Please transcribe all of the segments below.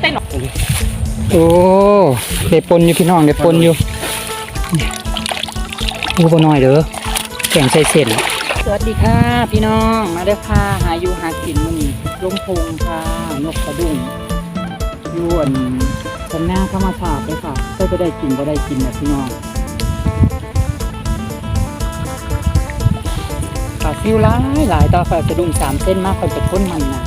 เต้นโอ้เดปนอยู่พี่น้องเดปนอยู่โอ้บ่น้อยเด้อแข่งใส่เส้นสวัสดีค่ะพี่น้องมาเด้อค่ะหาอยู่หากินมื้อนี้ลงพงค่ะนกกระดุงยู่อันตำหน้าเข้ามาถาบเลยค่ะก็จะได้กินก็ได้กินนะพี่น้องปลาซิวหลายหลายตาฝาสะดุงสามเส้นมากคนเป็นคนมันนะ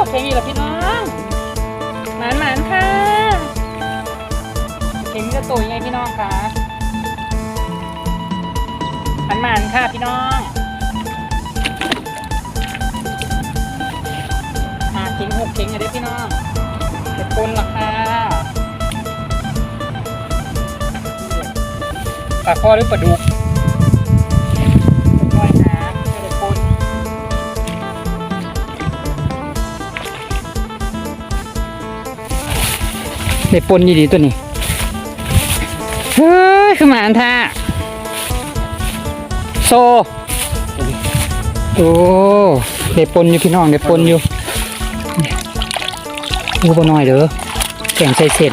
ปลาเค็งอีกแล้วพี่น้องหมานหมานค่ะเค็งจะตัวยังไงพี่น้องคะหมานหมานค่ะพี่น้องหาเค็งหกเค็งอะไรพี่น้องเป็นปนหรอค่ะปลาคอหรือปลาดุก ได้ปนยี่ดีตัวนี้ เฮ้ยขึ้นมาอันท่าโซ โอ้ได้ปนอยู่พี่น้องได้ปนอยู่โอ้บ่น้อยเด้อแข่งใส่เส้น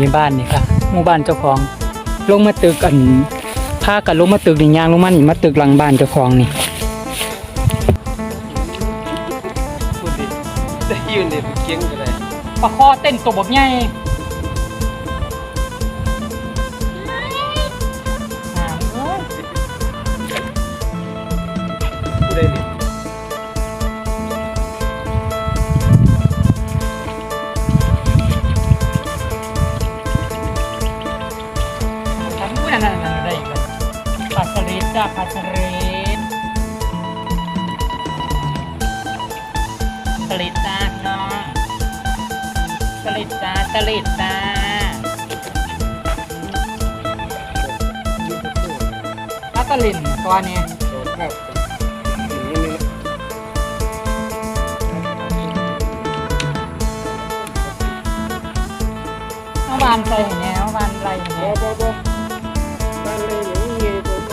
นี่บ้านนี่ค่ะหมู่บ้านเจ้าของ ลงมาตึกอันพากันลงมาตึกนี่ยางลงมานี่มาตึกหลังบ้านเจ้าของนี่ ปลาคอเต้นตัวแบบใหญ่อ่าเอ้ยพูดได้ดิทำด้วยนั่นนั่นได้อีกแล้วปลาสลิดจ้าปลาสลิด ลิดจ้าสลิดจ้าปลาสลิดตัวนี้โดนครับอย่างนี้นะเอาวานใส่เห็นแน่เอาวานไรเห็นบแน่อบอบอบ้านเลยอย่างนี้โดนไป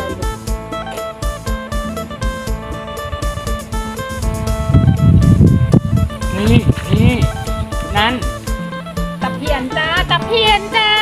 นี่นี่นั่นตะเพียน จ้า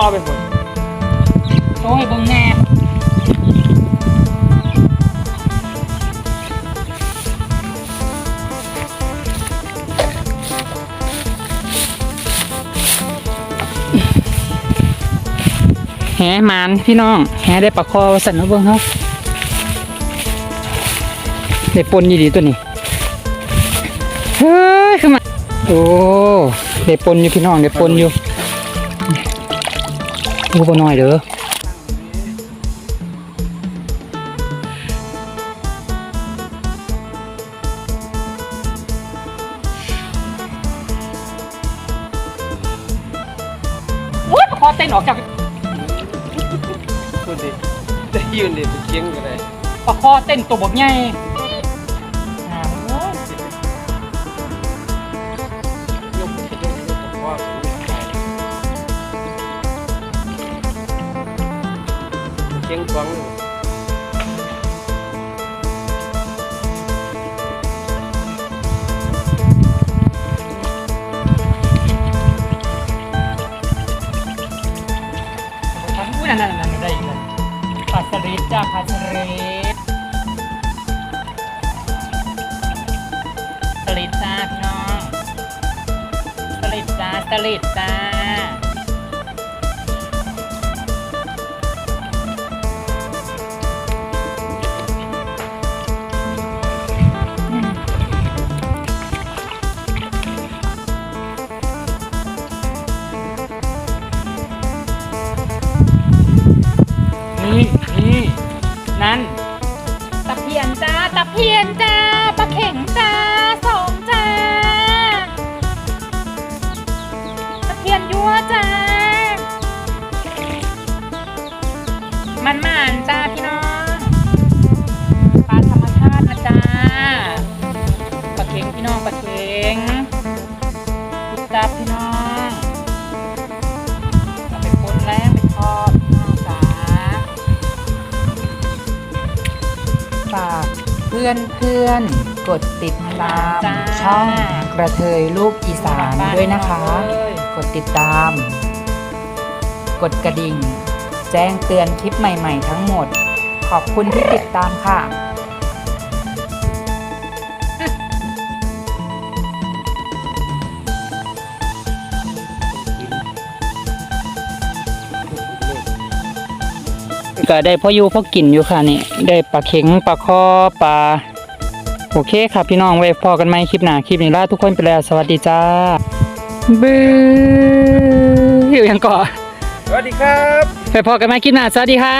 อไปหมดโชว์ให้เบิ่งแน่แหหมานพี่น้อง แหได้ปลาคอว่าสันนะเบิ่งเขาได้ปนยี่ดีตัวนี้ เฮ้ยขึ้นมา โอ้ได้ปนอยู่พี่น้องได้ปนอยู่ ดูบ่น้อยเด้อโอ้ยคอเต้นออกจากคุณดิได้ยืนดิไปเคียงกันเลยปะคอเต้นตัวบกใหญ่ ฟังอุ้ยนั่นนั่นนั่นได้อีกเลยปลาสลิดจ้าปลาสลิดสลิดจ้าพี่น้องสลิดจ้าสลิดจ้า ตะเพียนจ้าปลาเข่งจ้าสองจ้าตะเพียนยั่วจ้า มันมานจ้าพี่น้องปลาธรรมชาตินะจ้าปลาเข่งพี่น้องปลาเข่งติดตาพี่น้องเอาไปปนแรงไปทอดพี่น้องจ้าฝาก พื่อนเพื่อนๆกดติดตาม จ้า ช่องกระเทยลูกอีสานด้วยนะคะเอ้ยกดติดตาม กดกระดิ่ง แจ้งเตือนคลิปใหม่ ๆ ทั้งหมด ขอบคุณที่ติดตามค่ะ ก็ได้พ่ออยู่พ่อกินอยู่ค่ะนี่ได้ปลาเข็งปลาคอปลาโอเคค่ะพี่น้องไว้พอกันไหมคลิปหน้าคลิปนี้ลาทุกคนไปแล้วสวัสดีจ้าบื้ออยู่ยังเกาะสวัสดีครับ ไปพอกันไหมคลิปหน้าสวัสดีค่ะ